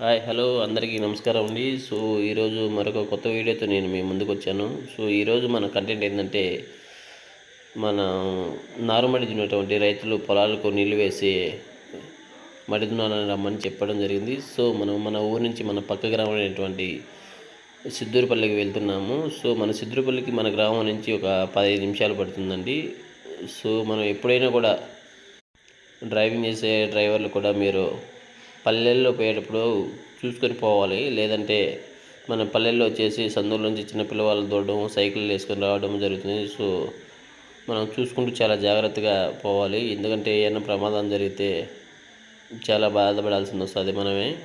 Hi hello అందరికీ నమస్కారం అండి. సో ఈరోజు మరొక కొత్త వీడియోతో నేను మీ ముందుకు వచ్చాను. సో ఈరోజు మన కంటెంట్ ఏంటంటే మన నారుమడి దున్నటువంటి రైతులు పొలాలకు నీళ్ళు వేసి మడి దున్నాలని రమ్మని చెప్పడం జరిగింది. సో మనం మన ఊరు నుంచి మన పక్క గ్రామం అనేటువంటి సిద్దూరుపల్లికి వెళ్తున్నాము. సో మన సిద్దూరుపల్లికి మన గ్రామం నుంచి ఒక పదిహేను నిమిషాలు పడుతుందండి. సో మనం ఎప్పుడైనా కూడా డ్రైవింగ్ చేసే డ్రైవర్లు కూడా మీరు పల్లెల్లో పోయేటప్పుడు చూసుకొని పోవాలి. లేదంటే మన పల్లెల్లో వచ్చేసి సందుల నుంచి చిన్న పిల్లవాళ్ళు దూడడం సైకిల్ వేసుకొని రావడం జరుగుతుంది. సో మనం చూసుకుంటూ చాలా జాగ్రత్తగా పోవాలి. ఎందుకంటే ఏమైనా ప్రమాదం జరిగితే చాలా బాధపడాల్సింది వస్తుంది మనమే.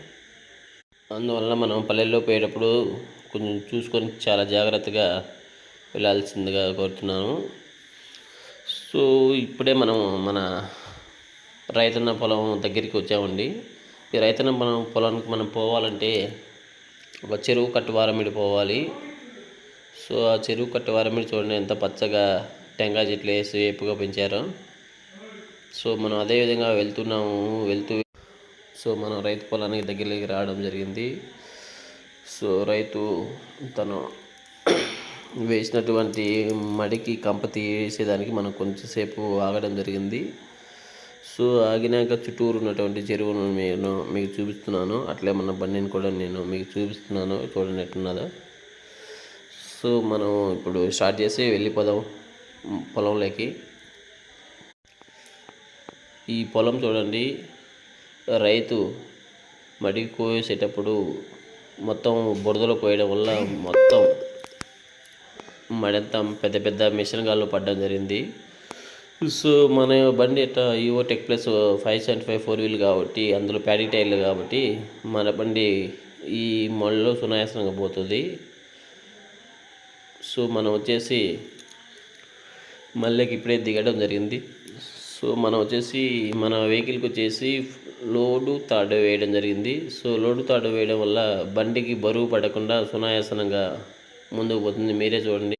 అందువలన మనం పల్లెల్లో పోయేటప్పుడు కొంచెం చూసుకొని చాలా జాగ్రత్తగా వెళ్ళాల్సిందిగా కోరుతున్నాను. సో ఇప్పుడే మనం మన రైతన్న పొలం దగ్గరికి వచ్చామండి. ఈ రైతన్న మనం పొలానికి మనం పోవాలంటే ఒక చెరువు కట్టువారమిడి పోవాలి. సో ఆ చెరువు కట్టువారమిడి చూడండి ఎంత పచ్చగా టెంకాయ చెట్లు వేసి వేపుగా పెంచారు. సో మనం అదే విధంగా వెళ్తున్నాము వెళ్తూ సో మనం రైతు పొలానికి దగ్గరికి రావడం జరిగింది. సో రైతు తను వేసినటువంటి మడికి కంప తీసేదానికి మనం కొంచెంసేపు ఆగడం జరిగింది. సో ఆగినాక చుట్టూరు ఉన్నటువంటి చెరువును నేను మీకు చూపిస్తున్నాను. అట్లే మన బండిని కూడా నేను మీకు చూపిస్తున్నాను. చూడండి ఎట్టున్నదో సో మనం ఇప్పుడు స్టార్ట్ చేసి వెళ్ళిపోదాం పొలంలోకి. ఈ పొలం చూడండి. రైతు మడి కోసేటప్పుడు మొత్తం బురదలో కోయడం వల్ల మొత్తం మడంతా పెద్ద పెద్ద మిషన్ గాళ్ళు పడడం జరిగింది. సో మన బండి ఎట్లా Yuvo tech plus five seventy five four wheel కాబట్టి అందులో ప్యాడీ టైర్లు కాబట్టి మన బండి ఈ మళ్ళలో సునాయాసంగా పోతుంది. సో మనం వచ్చేసి మళ్ళీకి ఇప్పుడే దిగడం జరిగింది. సో మనం వచ్చేసి మన వెహికల్కి వచ్చేసి లోడు తాడు వేయడం జరిగింది. సో లోడు తాడు వేయడం వల్ల బండికి బరువు పడకుండా సునాయాసనంగా ముందుకు పోతుంది. మీరే చూడండి.